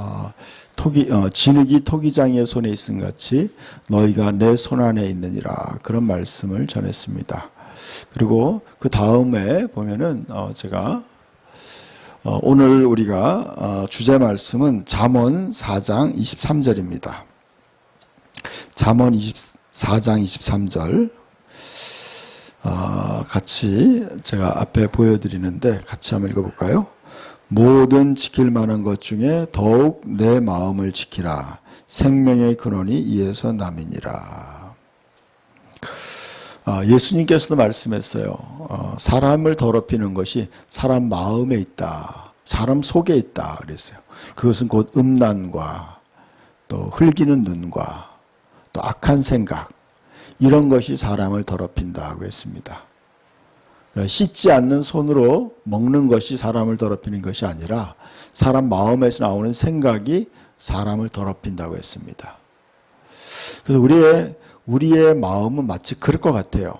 어, 토기 어, 진흙이 토기장의 손에 있음 같이 너희가 내 손 안에 있느니라 그런 말씀을 전했습니다. 그리고 그 다음에 보면은 어, 제가 어, 오늘 우리가 어, 주제 말씀은 잠언 4장 23절입니다. 잠언 24장 23절 어, 같이 제가 앞에 보여드리는데 같이 한번 읽어볼까요? 모든 지킬 만한 것 중에 더욱 내 마음을 지키라. 생명의 근원이 이에서 남이니라. 아, 예수님께서도 말씀했어요. 어, 사람을 더럽히는 것이 사람 마음에 있다. 사람 속에 있다. 그랬어요. 그것은 곧 음란과 또 흘기는 눈과 또 악한 생각 이런 것이 사람을 더럽힌다고 했습니다. 그러니까 씻지 않는 손으로 먹는 것이 사람을 더럽히는 것이 아니라 사람 마음에서 나오는 생각이 사람을 더럽힌다고 했습니다. 그래서 우리의 우리의 마음은 마치 그럴 것 같아요.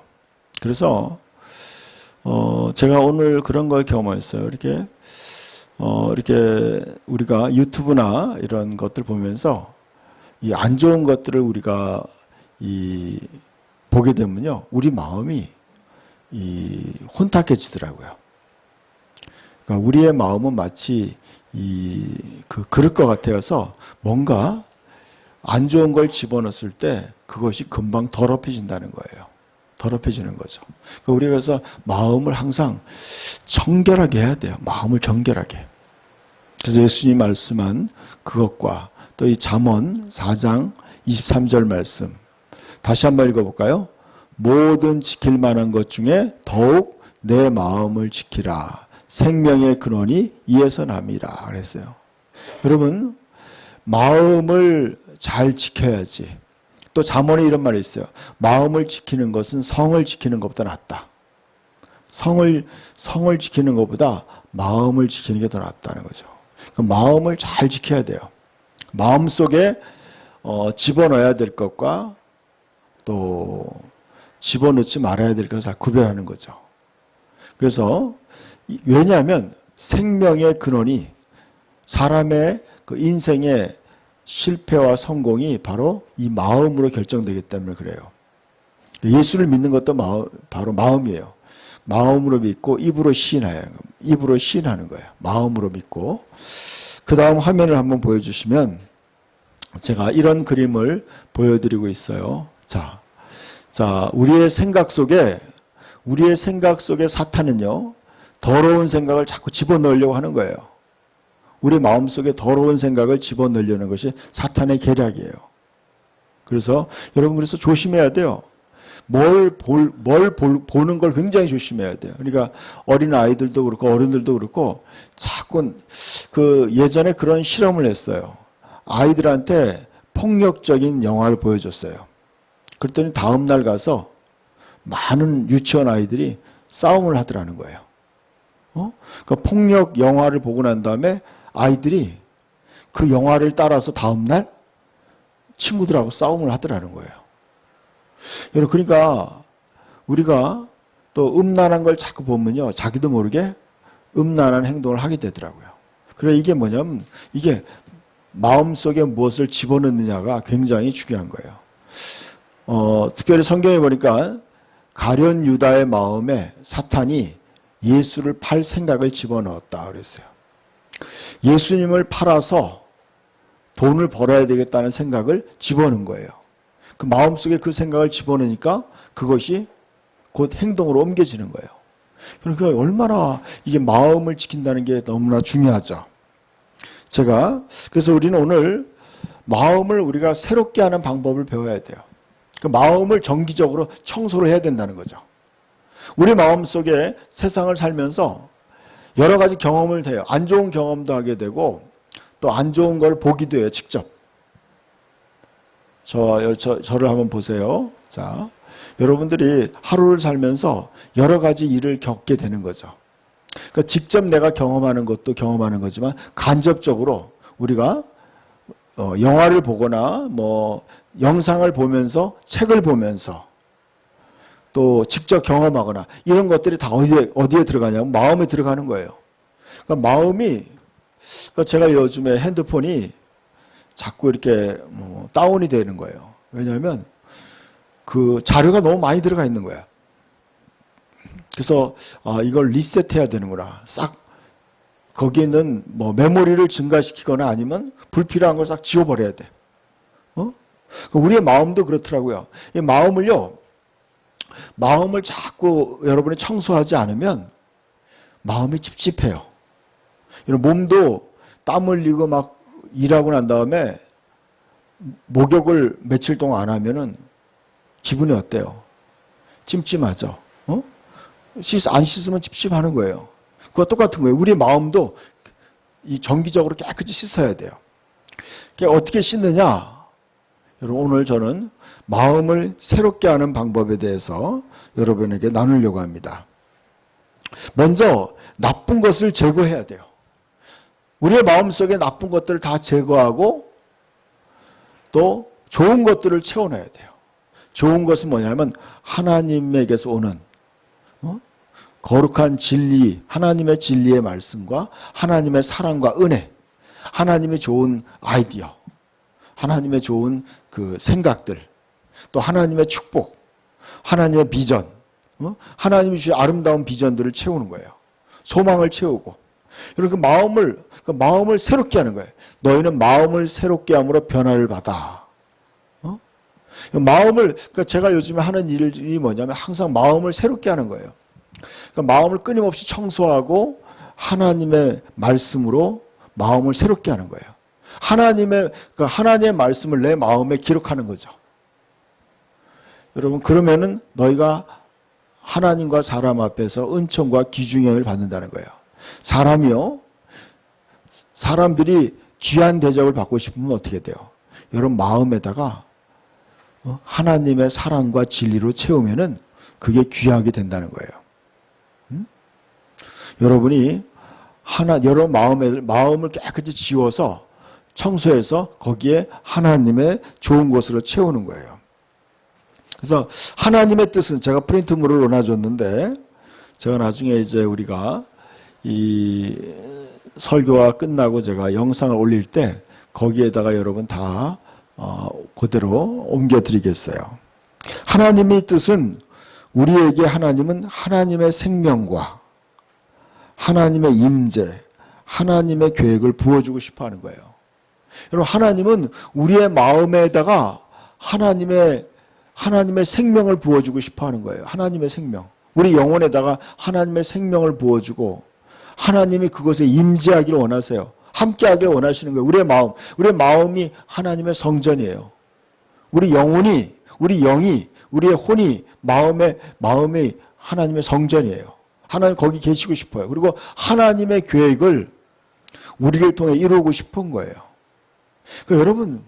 그래서 어 제가 오늘 그런 걸 경험했어요. 이렇게 어 이렇게 우리가 유튜브나 이런 것들 보면서 이 안 좋은 것들을 우리가 이 보게 되면요. 우리 마음이 이 혼탁해지더라고요. 그러니까 우리의 마음은 마치 이 그 그릇 것 같아서 뭔가 안 좋은 걸 집어넣었을 때 그것이 금방 더럽혀진다는 거예요. 더럽혀지는 거죠. 그러니까 우리가 그래서 마음을 항상 정결하게 해야 돼요. 마음을 정결하게. 그래서 예수님 말씀한 그것과 또 이 잠언 4장 23절 말씀 다시 한번 읽어볼까요? 모든 지킬 만한 것 중에 더욱 내 마음을 지키라. 생명의 근원이 이에서 남이라 그랬어요. 여러분 마음을 잘 지켜야지. 또 잠언에 이런 말이 있어요. 마음을 지키는 것은 성을 지키는 것보다 낫다. 성을 성을 지키는 것보다 마음을 지키는 게 더 낫다는 거죠. 그 마음을 잘 지켜야 돼요. 마음 속에 어, 집어넣어야 될 것과 또 집어넣지 말아야 될 것을 구별하는 거죠. 그래서 왜냐하면 생명의 근원이 사람의 그 인생의 실패와 성공이 바로 이 마음으로 결정되기 때문에 그래요. 예수를 믿는 것도 마음, 바로 마음이에요. 마음으로 믿고 입으로 시인하는 거 입으로 시인하는 거예요. 마음으로 믿고. 그 다음 화면을 한번 보여주시면 제가 이런 그림을 보여드리고 있어요. 자, 자, 우리의 생각 속에, 우리의 생각 속에 사탄은요, 더러운 생각을 자꾸 집어넣으려고 하는 거예요. 우리 마음 속에 더러운 생각을 집어넣으려는 것이 사탄의 계략이에요. 그래서 여러분 그래서 조심해야 돼요. 뭘 볼, 뭘 볼, 보는 걸 굉장히 조심해야 돼요. 그러니까 어린 아이들도 그렇고 어른들도 그렇고 자꾸 그 예전에 그런 실험을 했어요. 아이들한테 폭력적인 영화를 보여줬어요. 그랬더니 다음 날 가서 많은 유치원 아이들이 싸움을 하더라는 거예요. 어? 그 폭력 영화를 보고 난 다음에 아이들이 그 영화를 따라서 다음 날 친구들하고 싸움을 하더라는 거예요. 여러분 그러니까 우리가 또 음란한 걸 자꾸 보면요 자기도 모르게 음란한 행동을 하게 되더라고요. 그래 이게 뭐냐면 이게 마음 속에 무엇을 집어넣느냐가 굉장히 중요한 거예요. 어, 특별히 성경에 보니까 가련 유다의 마음에 사탄이 예수를 팔 생각을 집어넣었다 그랬어요. 예수님을 팔아서 돈을 벌어야 되겠다는 생각을 집어넣은 거예요. 그 마음속에 그 생각을 집어넣으니까 그것이 곧 행동으로 옮겨지는 거예요. 그러니까 얼마나 이게 마음을 지킨다는 게 너무나 중요하죠. 제가 그래서 우리는 오늘 마음을 우리가 새롭게 하는 방법을 배워야 돼요. 그 마음을 정기적으로 청소를 해야 된다는 거죠. 우리 마음 속에 세상을 살면서 여러 가지 경험을 해요. 안 좋은 경험도 하게 되고 또 안 좋은 걸 보기도 해요. 직접. 저, 저, 저를 한번 보세요. 자, 여러분들이 하루를 살면서 여러 가지 일을 겪게 되는 거죠. 그러니까 직접 내가 경험하는 것도 경험하는 거지만 간접적으로 우리가 어, 영화를 보거나 뭐 영상을 보면서 책을 보면서 또 직접 경험하거나 이런 것들이 다 어디에 어디에 들어가냐면 마음에 들어가는 거예요. 그러니까 마음이 그러니까 제가 요즘에 핸드폰이 자꾸 이렇게 뭐 다운이 되는 거예요. 왜냐하면 그 자료가 너무 많이 들어가 있는 거야. 그래서 아 이걸 리셋해야 되는구나. 싹 거기에 있는 뭐 메모리를 증가시키거나 아니면 불필요한 걸 싹 지워버려야 돼. 어? 우리의 마음도 그렇더라고요. 이 마음을요, 마음을 자꾸 여러분이 청소하지 않으면 마음이 찝찝해요. 이런 몸도 땀 흘리고 막 일하고 난 다음에 목욕을 며칠 동안 안 하면은 기분이 어때요? 찜찜하죠. 어? 씻, 안 씻으면 찝찝하는 거예요. 그거 똑같은 거예요. 우리 마음도 이 정기적으로 깨끗이 씻어야 돼요. 어떻게 씻느냐? 여러분, 오늘 저는 마음을 새롭게 하는 방법에 대해서 여러분에게 나누려고 합니다. 먼저, 나쁜 것을 제거해야 돼요. 우리의 마음 속에 나쁜 것들을 다 제거하고 또 좋은 것들을 채워놔야 돼요. 좋은 것은 뭐냐면 하나님에게서 오는 어? 거룩한 진리, 하나님의 진리의 말씀과 하나님의 사랑과 은혜, 하나님의 좋은 아이디어, 하나님의 좋은 그 생각들, 또 하나님의 축복, 하나님의 비전, 어? 하나님이 주신 아름다운 비전들을 채우는 거예요. 소망을 채우고. 여러분 그 마음을 그 마음을 새롭게 하는 거예요. 너희는 마음을 새롭게 함으로 변화를 받아. 어? 마음을 그러니까 제가 요즘에 하는 일이 뭐냐면 항상 마음을 새롭게 하는 거예요. 그러니까 마음을 끊임없이 청소하고 하나님의 말씀으로 마음을 새롭게 하는 거예요. 하나님의 그러니까 하나님의 말씀을 내 마음에 기록하는 거죠. 여러분 그러면은 너희가 하나님과 사람 앞에서 은총과 기중형을 받는다는 거예요. 사람이요. 사람들이 귀한 대접을 받고 싶으면 어떻게 돼요? 여러분 마음에다가 어, 하나님의 사랑과 진리로 채우면은 그게 귀하게 된다는 거예요. 음? 여러분이 하나 여러분 마음에 마음을 깨끗이 지워서 청소해서 거기에 하나님의 좋은 것으로 채우는 거예요. 그래서 하나님의 뜻은 제가 프린트물을 넣어줬는데 제가 나중에 이제 우리가 이 설교가 끝나고 제가 영상을 올릴 때 거기에다가 여러분 다 어, 그대로 옮겨드리겠어요. 하나님의 뜻은 우리에게 하나님은 하나님의 생명과 하나님의 임재, 하나님의 계획을 부어주고 싶어 하는 거예요. 여러분, 하나님은 우리의 마음에다가 하나님의, 하나님의 생명을 부어주고 싶어 하는 거예요. 하나님의 생명. 우리 영혼에다가 하나님의 생명을 부어주고 하나님이 그것에 임재하기를 원하세요. 함께하기를 원하시는 거예요. 우리의 마음, 우리의 마음이 하나님의 성전이에요. 우리 영혼이, 우리 영이, 우리의 혼이 마음의 마음이 하나님의 성전이에요. 하나님 거기 계시고 싶어요. 그리고 하나님의 계획을 우리를 통해 이루고 싶은 거예요. 그 여러분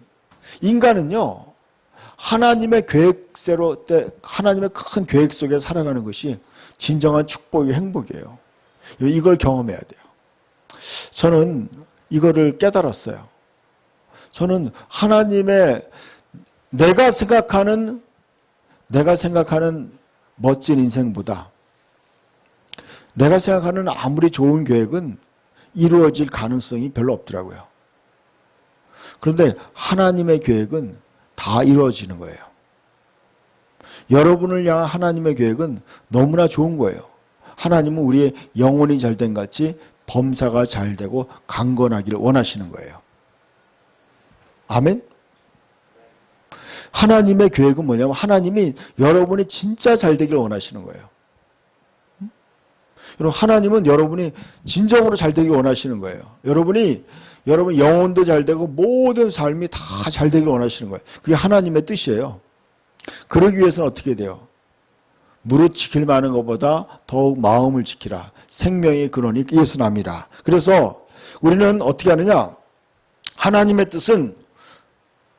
인간은요 하나님의 계획대로 때 하나님의 큰 계획 속에 살아가는 것이 진정한 축복이 행복이에요. 이걸 경험해야 돼요. 저는 이거를 깨달았어요. 저는 하나님의 내가 생각하는 내가 생각하는 멋진 인생보다 내가 생각하는 아무리 좋은 계획은 이루어질 가능성이 별로 없더라고요. 그런데 하나님의 계획은 다 이루어지는 거예요. 여러분을 향한 하나님의 계획은 너무나 좋은 거예요. 하나님은 우리의 영혼이 잘 된 같이 범사가 잘 되고 강건하기를 원하시는 거예요. 아멘? 하나님의 계획은 뭐냐면 하나님이 여러분이 진짜 잘 되기를 원하시는 거예요. 여러분 하나님은 여러분이 진정으로 잘 되길 원하시는 거예요. 여러분이 여러분 영혼도 잘 되고 모든 삶이 다 잘 되길 원하시는 거예요. 그게 하나님의 뜻이에요. 그러기 위해서는 어떻게 돼요? 무릇 지킬 만한 것보다 더욱 마음을 지키라. 생명의 근원이 예수남이라. 그래서 우리는 어떻게 하느냐? 하나님의 뜻은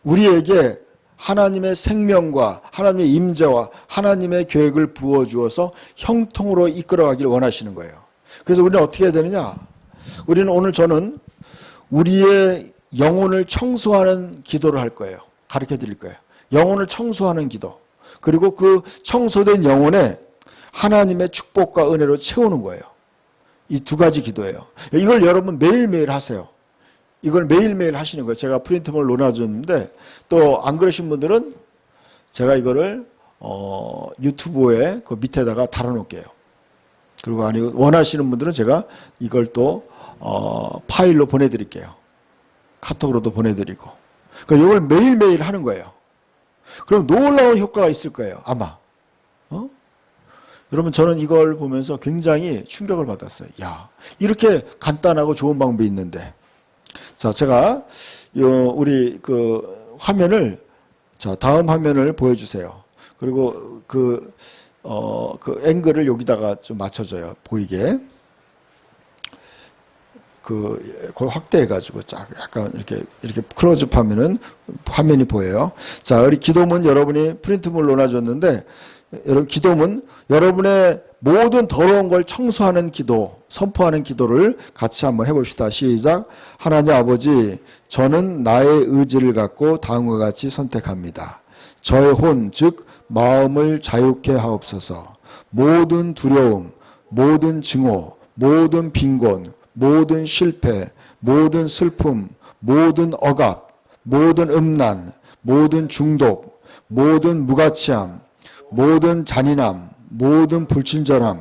우리에게 하나님의 생명과 하나님의 임재와 하나님의 계획을 부어 주어서 형통으로 이끌어가기를 원하시는 거예요. 그래서 우리는 어떻게 해야 되느냐? 우리는 오늘 저는 우리의 영혼을 청소하는 기도를 할 거예요. 가르쳐 드릴 거예요. 영혼을 청소하는 기도. 그리고 그 청소된 영혼에 하나님의 축복과 은혜로 채우는 거예요. 이 두 가지 기도예요. 이걸 여러분 매일매일 하세요. 이걸 매일매일 하시는 거예요. 제가 프린트물 놓아줬는데 또 안 그러신 분들은 제가 이거를 어, 유튜브에 그 밑에다가 달아놓을게요. 그리고 아니 원하시는 분들은 제가 이걸 또 어, 파일로 보내드릴게요. 카톡으로도 보내드리고. 그러니까 이걸 매일매일 하는 거예요. 그럼 놀라운 효과가 있을 거예요. 아마. 어? 여러분 저는 이걸 보면서 굉장히 충격을 받았어요. 야 이렇게 간단하고 좋은 방법이 있는데. 자 제가 요 우리 그 화면을 자 다음 화면을 보여 주세요. 그리고 그 어, 그 앵글을 여기다가 좀 맞춰줘요. 보이게. 그, 그걸 확대해가지고 쫙 약간 이렇게, 이렇게 클로즈업 하면은 화면이 보여요. 자, 우리 기도문 여러분이 프린트물 놓아줬는데, 여러분 기도문, 여러분의 모든 더러운 걸 청소하는 기도, 선포하는 기도를 같이 한번 해봅시다. 시작. 하나님 아버지, 저는 나의 의지를 갖고 다음과 같이 선택합니다. 저의 혼, 즉, 마음을 자유케 하옵소서. 모든 두려움, 모든 증오, 모든 빈곤, 모든 실패, 모든 슬픔, 모든 억압, 모든 음란, 모든 중독, 모든 무가치함, 모든 잔인함, 모든 불친절함,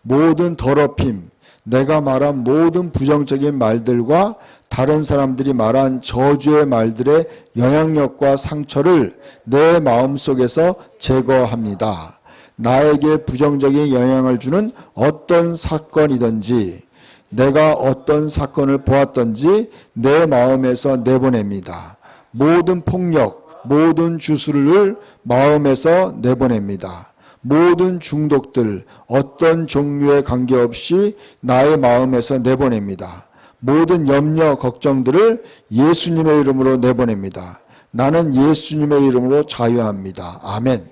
모든 더럽힘, 내가 말한 모든 부정적인 말들과 다른 사람들이 말한 저주의 말들의 영향력과 상처를 내 마음 속에서 제거합니다. 나에게 부정적인 영향을 주는 어떤 사건이든지 내가 어떤 사건을 보았던지 내 마음에서 내보냅니다. 모든 폭력, 모든 주술을 마음에서 내보냅니다. 모든 중독들, 어떤 종류의 관계없이 나의 마음에서 내보냅니다. 모든 염려, 걱정들을 예수님의 이름으로 내보냅니다. 나는 예수님의 이름으로 자유합니다. 아멘.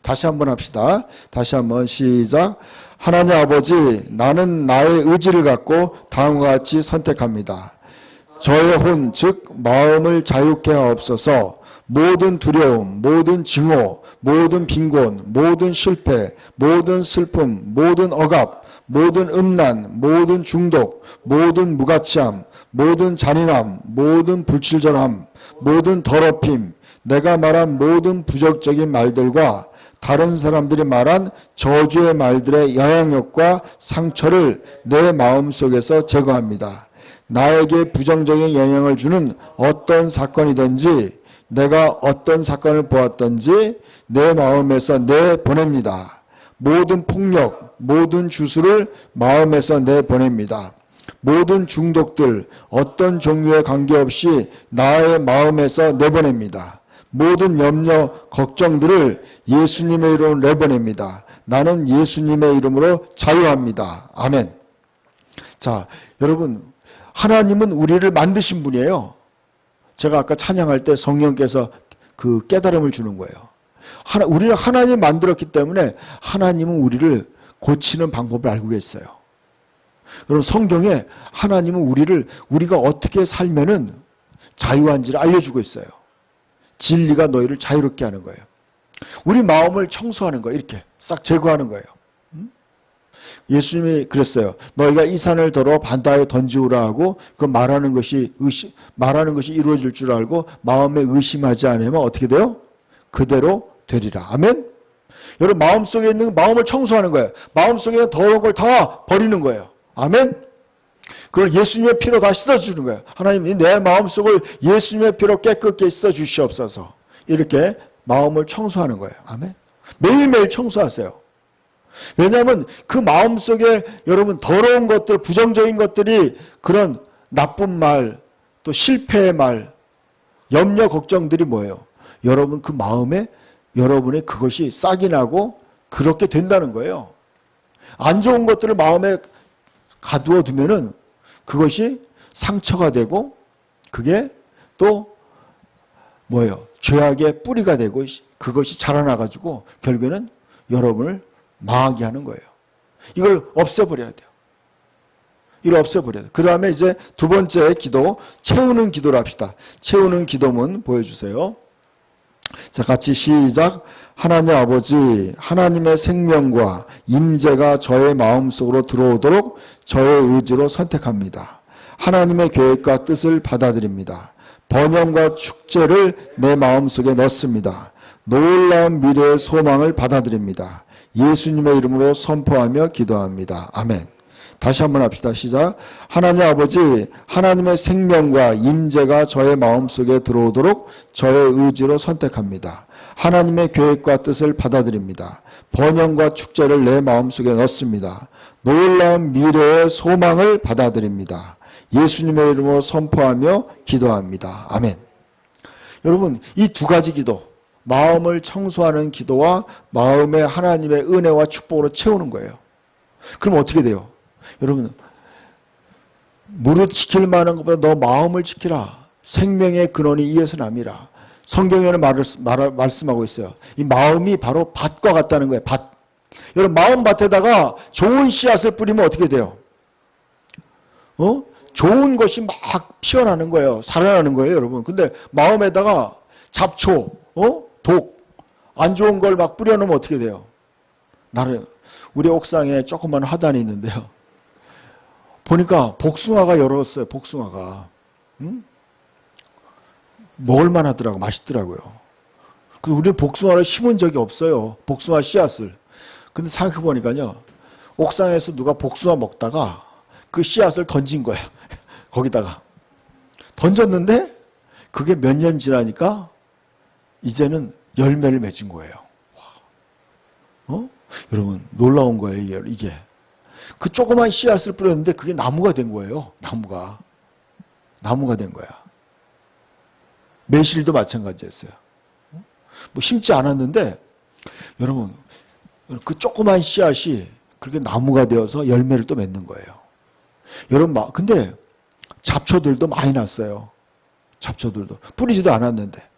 다시 한번 합시다. 다시 한번 시작. 하나님 아버지, 나는 나의 의지를 갖고 다음과 같이 선택합니다. 저의 혼, 즉 마음을 자유케 하옵소서. 모든 두려움, 모든 증오, 모든 빈곤, 모든 실패, 모든 슬픔, 모든 억압, 모든 음란, 모든 중독, 모든 무가치함, 모든 잔인함, 모든 불칠절함, 모든 더럽힘, 내가 말한 모든 부적적인 말들과 다른 사람들이 말한 저주의 말들의 영향력과 상처를 내 마음 속에서 제거합니다. 나에게 부정적인 영향을 주는 어떤 사건이든지 내가 어떤 사건을 보았든지 내 마음에서 내보냅니다. 모든 폭력, 모든 주술을 마음에서 내보냅니다. 모든 중독들, 어떤 종류의 관계없이 나의 마음에서 내보냅니다. 모든 염려, 걱정들을 예수님의 이름으로 내보냅니다. 나는 예수님의 이름으로 자유합니다. 아멘. 자, 여러분, 하나님은 우리를 만드신 분이에요. 제가 아까 찬양할 때 성령께서 그 깨달음을 주는 거예요. 하나, 우리를 하나님 만들었기 때문에 하나님은 우리를 고치는 방법을 알고 계세요. 여러분 성경에 하나님은 우리를 우리가 어떻게 살면은 자유한지를 알려주고 있어요. 진리가 너희를 자유롭게 하는 거예요. 우리 마음을 청소하는 거예요. 이렇게 싹 제거하는 거예요. 음? 예수님이 그랬어요. 너희가 이 산을 들어 반다에 던지우라 하고 그 말하는 것이 의심, 말하는 것이 이루어질 줄 알고 마음에 의심하지 않으면 어떻게 돼요? 그대로 되리라. 아멘. 여러분 마음속에 있는 마음을 청소하는 거예요. 마음속에 더러운 걸 다 버리는 거예요. 아멘. 그걸 예수님의 피로 다 씻어주는 거예요. 하나님이 내 마음속을 예수님의 피로 깨끗게 씻어주시옵소서. 이렇게 마음을 청소하는 거예요. 아멘. 매일매일 청소하세요. 왜냐하면 그 마음속에 여러분 더러운 것들, 부정적인 것들이 그런 나쁜 말, 또 실패의 말, 염려, 걱정들이 뭐예요? 여러분 그 마음에 여러분의 그것이 싹이 나고 그렇게 된다는 거예요. 안 좋은 것들을 마음에 가두어 두면은 그것이 상처가 되고 그게 또 뭐예요? 죄악의 뿌리가 되고 그것이 자라나가지고 결국에는 여러분을 망하게 하는 거예요. 이걸 없애버려야 돼요. 이걸 없애버려야 돼요. 그 다음에 이제 두 번째 기도, 채우는 기도를 합시다. 채우는 기도문 보여주세요. 자, 같이 시작. 하나님 아버지, 하나님의 생명과 임재가 저의 마음속으로 들어오도록 저의 의지로 선택합니다. 하나님의 계획과 뜻을 받아들입니다. 번영과 축제를 내 마음속에 넣습니다. 놀라운 미래의 소망을 받아들입니다. 예수님의 이름으로 선포하며 기도합니다. 아멘. 다시 한번 합시다. 시작. 하나님 아버지, 하나님의 생명과 임재가 저의 마음속에 들어오도록 저의 의지로 선택합니다. 하나님의 계획과 뜻을 받아들입니다. 번영과 축제를 내 마음속에 넣습니다. 놀라운 미래의 소망을 받아들입니다. 예수님의 이름으로 선포하며 기도합니다. 아멘. 여러분, 이 두 가지 기도, 마음을 청소하는 기도와 마음의 하나님의 은혜와 축복으로 채우는 거예요. 그럼 어떻게 돼요? 여러분, 무릇 지킬 만한 것보다 너 마음을 지키라. 생명의 근원이 이에서 남이라. 성경에는 말을, 말, 말씀하고 있어요. 이 마음이 바로 밭과 같다는 거예요. 밭. 여러분, 마음 밭에다가 좋은 씨앗을 뿌리면 어떻게 돼요? 어? 좋은 것이 막 피어나는 거예요. 살아나는 거예요, 여러분. 근데 마음에다가 잡초, 어? 독, 안 좋은 걸 막 뿌려놓으면 어떻게 돼요? 나는, 우리 옥상에 조그만 화단이 있는데요. 보니까 복숭아가 열었어요, 복숭아가. 응? 먹을만 하더라고, 맛있더라고요. 그 우리 복숭아를 심은 적이 없어요. 복숭아 씨앗을. 근데 생각해 보니까요, 옥상에서 누가 복숭아 먹다가 그 씨앗을 던진 거야. 거기다가. 던졌는데, 그게 몇 년 지나니까, 이제는 열매를 맺은 거예요. 어? 여러분, 놀라운 거예요, 이게. 그 조그만 씨앗을 뿌렸는데 그게 나무가 된 거예요. 나무가. 나무가 된 거야. 매실도 마찬가지였어요. 어? 뭐 심지 않았는데 여러분 그 조그만 씨앗이 그렇게 나무가 되어서 열매를 또 맺는 거예요. 여러분 막 근데 잡초들도 많이 났어요. 잡초들도 뿌리지도 않았는데.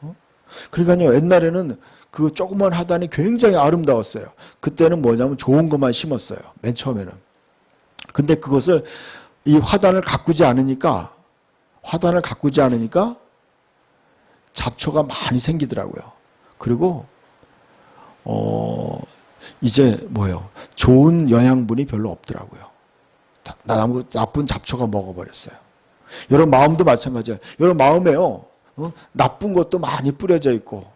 어? 그러니까요 옛날에는 그 조그만 하단이 굉장히 아름다웠어요. 그때는 뭐냐면 좋은 것만 심었어요. 맨 처음에는. 근데 그것을 이 화단을 가꾸지 않으니까 화단을 가꾸지 않으니까 잡초가 많이 생기더라고요. 그리고 어 이제 뭐예요? 좋은 영양분이 별로 없더라고요. 나무 나쁜 잡초가 먹어버렸어요. 여러분 마음도 마찬가지예요. 여러분 마음에요. 어? 나쁜 것도 많이 뿌려져 있고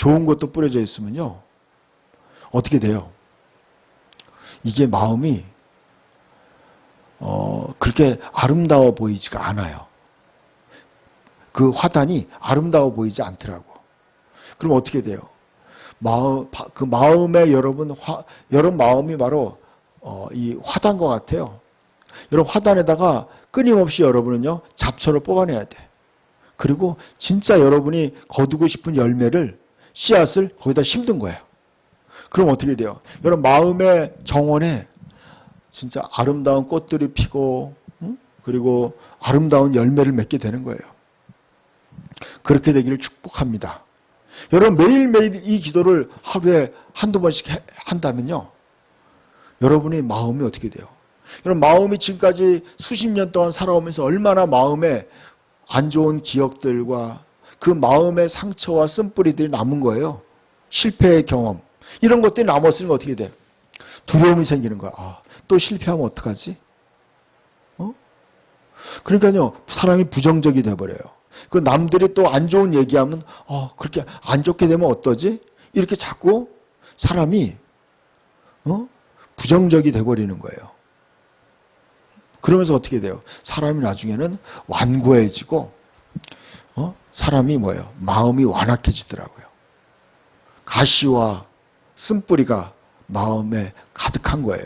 좋은 것도 뿌려져 있으면요. 어떻게 돼요? 이게 마음이 어 그렇게 아름다워 보이지가 않아요. 그 화단이 아름다워 보이지 않더라고. 그럼 어떻게 돼요? 마음, 그 마음에 여러분, 화, 여러분 마음이 바로, 어, 이 화단과 같아요. 여러분 화단에다가 끊임없이 여러분은요, 잡초를 뽑아내야 돼. 그리고 진짜 여러분이 거두고 싶은 열매를, 씨앗을 거기다 심는 거예요. 그럼 어떻게 돼요? 여러분 마음의 정원에 진짜 아름다운 꽃들이 피고, 응? 그리고 아름다운 열매를 맺게 되는 거예요. 그렇게 되기를 축복합니다. 여러분 매일매일 이 기도를 하루에 한두 번씩 해, 한다면요. 여러분의 마음이 어떻게 돼요? 여러분 마음이 지금까지 수십 년 동안 살아오면서 얼마나 마음에 안 좋은 기억들과 그 마음의 상처와 쓴뿌리들이 남은 거예요. 실패의 경험. 이런 것들이 남았으면 어떻게 돼? 두려움이 생기는 거야. 아, 또 실패하면 어떡하지? 어? 그러니까요, 사람이 부정적이 돼버려요. 그 남들이 또 안 좋은 얘기하면 어 그렇게 안 좋게 되면 어떠지? 이렇게 자꾸 사람이 어 부정적이 돼버리는 거예요. 그러면서 어떻게 돼요? 사람이 나중에는 완고해지고 어 사람이 뭐예요? 마음이 완악해지더라고요. 가시와 쓴뿌리가 마음에 가득한 거예요.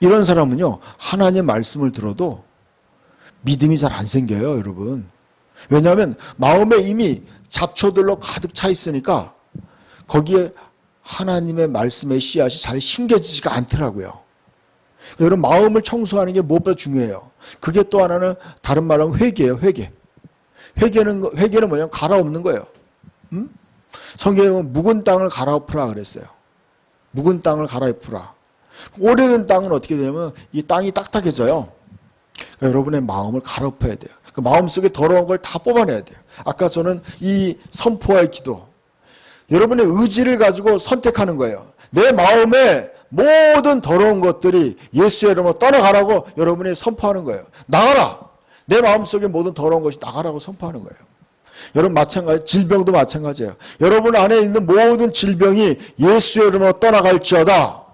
이런 사람은요 하나님의 말씀을 들어도 믿음이 잘 안 생겨요, 여러분. 왜냐하면 마음에 이미 잡초들로 가득 차 있으니까 거기에 하나님의 말씀의 씨앗이 잘 심겨지지가 않더라고요. 여러분 마음을 청소하는 게 무엇보다 중요해요. 그게 또 하나는 다른 말로 하면 회개예요. 회개. 회개는 회개는 뭐냐면 갈아엎는 거예요. 음? 성경은 묵은 땅을 갈아엎으라 그랬어요. 묵은 땅을 갈아엎으라. 오래된 땅은 어떻게 되냐면 이 땅이 딱딱해져요. 그러니까 여러분의 마음을 갈아엎어야 돼요. 그 마음 속에 더러운 걸 다 뽑아내야 돼요. 아까 저는 이 선포와의 기도, 여러분의 의지를 가지고 선택하는 거예요. 내 마음에 모든 더러운 것들이 예수의 이름으로 떠나가라고 여러분이 선포하는 거예요. 나가라! 내 마음속에 모든 더러운 것이 나가라고 선포하는 거예요. 여러분 마찬가지, 질병도 마찬가지예요. 여러분 안에 있는 모든 질병이 예수의 이름으로 떠나갈지어다.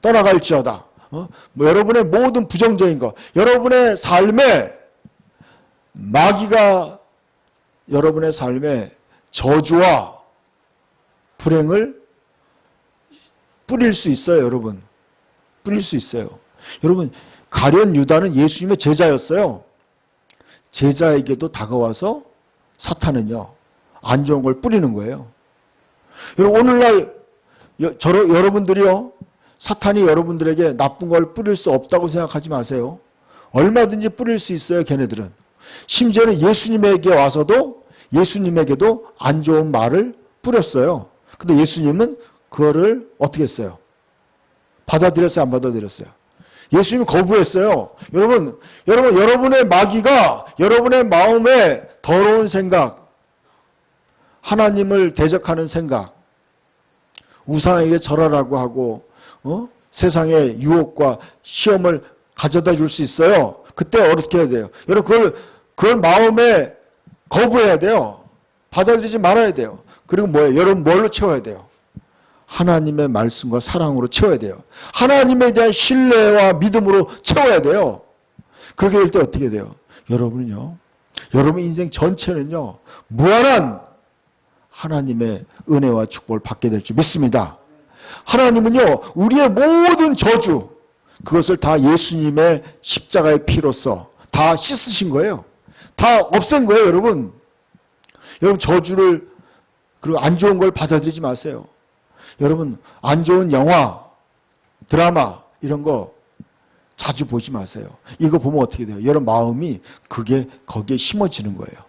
떠나갈지어다. 어? 뭐 여러분의 모든 부정적인 것, 여러분의 삶에 마귀가 여러분의 삶에 저주와 불행을 뿌릴 수 있어요, 여러분. 뿌릴 수 있어요. 여러분, 가련 유다는 예수님의 제자였어요. 제자에게도 다가와서 사탄은요, 안 좋은 걸 뿌리는 거예요. 오늘날 여, 저러, 여러분들이요, 사탄이 여러분들에게 나쁜 걸 뿌릴 수 없다고 생각하지 마세요. 얼마든지 뿌릴 수 있어요, 걔네들은. 심지어는 예수님에게 와서도 예수님에게도 안 좋은 말을 뿌렸어요. 근데 예수님은 그거를 어떻게 했어요? 받아들였어요, 안 받아들였어요? 예수님이 거부했어요. 여러분, 여러분, 여러분의 마귀가 여러분의 마음에 더러운 생각, 하나님을 대적하는 생각, 우상에게 절하라고 하고, 어? 세상의 유혹과 시험을 가져다 줄 수 있어요. 그때 어떻게 해야 돼요? 여러분, 그걸, 그걸 마음에 거부해야 돼요. 받아들이지 말아야 돼요. 그리고 뭐예요? 여러분, 뭘로 채워야 돼요? 하나님의 말씀과 사랑으로 채워야 돼요. 하나님에 대한 신뢰와 믿음으로 채워야 돼요. 그렇게 될 때 어떻게 돼요? 여러분은요, 여러분 인생 전체는요, 무한한 하나님의 은혜와 축복을 받게 될 줄 믿습니다. 하나님은요, 우리의 모든 저주, 그것을 다 예수님의 십자가의 피로써 다 씻으신 거예요. 다 없앤 거예요, 여러분. 여러분, 저주를, 그리고 안 좋은 걸 받아들이지 마세요. 여러분, 안 좋은 영화, 드라마, 이런 거 자주 보지 마세요. 이거 보면 어떻게 돼요? 여러분 마음이 그게 거기에 심어지는 거예요.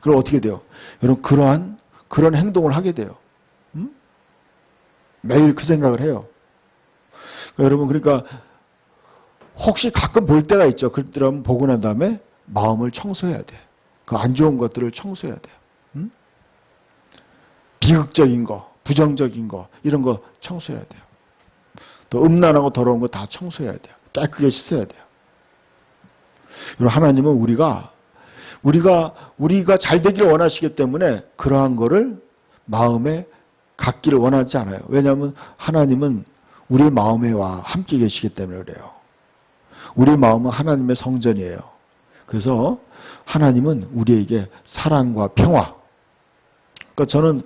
그럼 어떻게 돼요? 여러분 그러한 그런 행동을 하게 돼요. 음? 매일 그 생각을 해요. 여러분 그러니까 혹시 가끔 볼 때가 있죠. 그때라면 보고 난 다음에 마음을 청소해야 돼. 그 안 좋은 것들을 청소해야 돼요. 음? 비극적인 거, 부정적인 거 이런 거 청소해야 돼요. 또 음란하고 더러운 거 다 청소해야 돼요. 깨끗하게 씻어야 돼요. 그리고 하나님은 우리가 우리가 우리가 잘 되기를 원하시기 때문에 그러한 거를 마음에 갖기를 원하지 않아요. 왜냐하면 하나님은 우리 마음에 와 함께 계시기 때문에 그래요. 우리 마음은 하나님의 성전이에요. 그래서 하나님은 우리에게 사랑과 평화. 그러니까 저는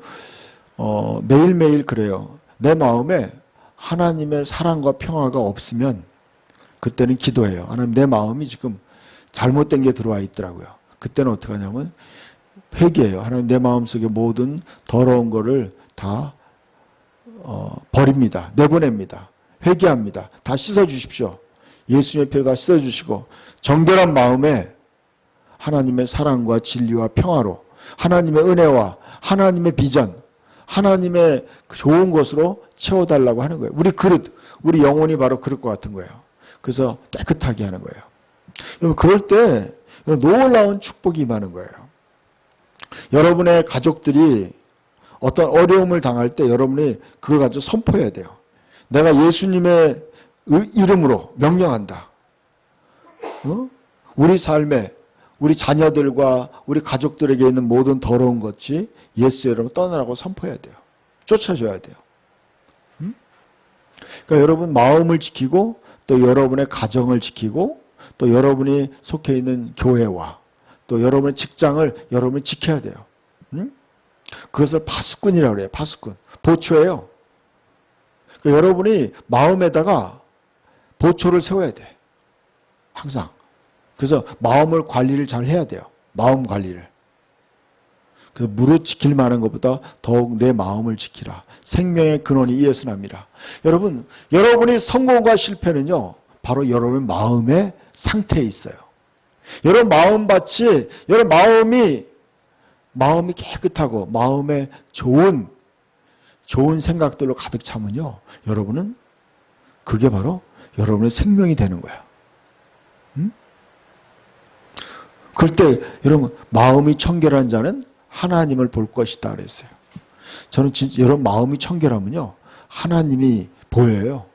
어, 매일매일 그래요. 내 마음에 하나님의 사랑과 평화가 없으면 그때는 기도해요. 하나님 내 마음이 지금 잘못된 게 들어와 있더라고요. 그때는 어떻게 하냐면 회개해요. 하나님 내 마음속에 모든 더러운 거를 다 어, 버립니다. 내보냅니다. 회개합니다. 다 씻어 주십시오. 예수님의 피로 다 씻어 주시고 정결한 마음에 하나님의 사랑과 진리와 평화로 하나님의 은혜와 하나님의 비전 하나님의 그 좋은 것으로 채워달라고 하는 거예요. 우리 그릇, 우리 영혼이 바로 그릇 것 같은 거예요. 그래서 깨끗하게 하는 거예요. 여러분, 그럴 때 놀라운 축복이 임하는 거예요. 여러분의 가족들이 어떤 어려움을 당할 때 여러분이 그걸 가지고 선포해야 돼요. 내가 예수님의 이름으로 명령한다. 어? 우리 삶에 우리 자녀들과 우리 가족들에게 있는 모든 더러운 것이 예수의 이름으로 떠나라고 선포해야 돼요. 쫓아줘야 돼요. 음? 그러니까 여러분 마음을 지키고 또 여러분의 가정을 지키고 또 여러분이 속해 있는 교회와 또 여러분의 직장을 여러분이 지켜야 돼요. 음? 그것을 파수꾼이라고 그래요. 파수꾼. 보초예요. 그러니까 여러분이 마음에다가 보초를 세워야 돼. 항상. 그래서 마음을 관리를 잘 해야 돼요. 마음 관리를. 그래서 무릇 지킬 만한 것보다 더욱 내 마음을 지키라. 생명의 근원이 이에서 납니다. 여러분, 여러분의 성공과 실패는요, 바로 여러분 마음의 상태에 있어요. 여러분 마음밭이, 여러분 마음이, 마음이 깨끗하고, 마음에 좋은, 좋은 생각들로 가득 차면요, 여러분은 그게 바로 여러분의 생명이 되는 거야. 음? 그럴 때 여러분 마음이 청결한 자는 하나님을 볼 것이다 그랬어요. 저는 진짜 여러분 마음이 청결하면요 하나님이 보여요.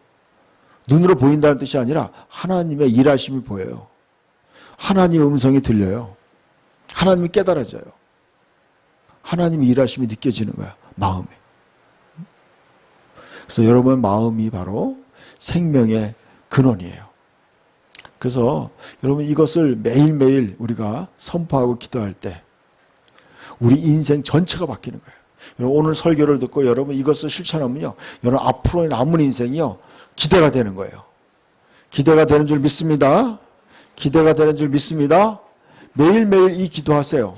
눈으로 보인다는 뜻이 아니라 하나님의 일하심이 보여요. 하나님의 음성이 들려요. 하나님이 깨달아져요. 하나님의 일하심이 느껴지는 거야 마음에. 그래서 여러분 마음이 바로 생명의 근원이에요. 그래서 여러분 이것을 매일매일 우리가 선포하고 기도할 때 우리 인생 전체가 바뀌는 거예요. 여러분 오늘 설교를 듣고 여러분 이것을 실천하면요. 여러분 앞으로 남은 인생이요. 기대가 되는 거예요. 기대가 되는 줄 믿습니다. 기대가 되는 줄 믿습니다. 매일매일 이 기도하세요.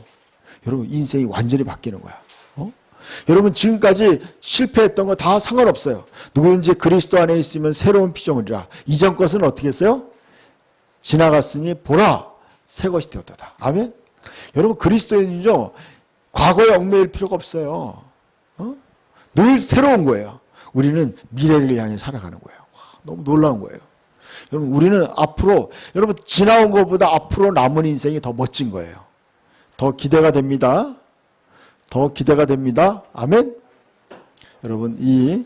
여러분 인생이 완전히 바뀌는 거야. 어? 여러분 지금까지 실패했던 거 다 상관없어요. 누구든지 그리스도 안에 있으면 새로운 피조물이라. 이전 것은 어떻게 했어요? 지나갔으니 보라 새 것이 되었다. 아멘. 여러분 그리스도인이죠. 과거에 얽매일 필요가 없어요. 어? 늘 새로운 거예요. 우리는 미래를 향해 살아가는 거예요. 와, 너무 놀라운 거예요. 여러분 우리는 앞으로 여러분 지나온 것보다 앞으로 남은 인생이 더 멋진 거예요. 더 기대가 됩니다. 더 기대가 됩니다. 아멘. 여러분 이,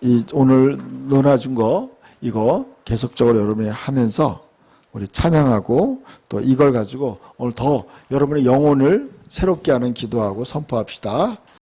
이 오늘 논해준 거 이거 계속적으로 여러분이 하면서 우리 찬양하고 또 이걸 가지고 오늘 더 여러분의 영혼을 새롭게 하는 기도하고 선포합시다.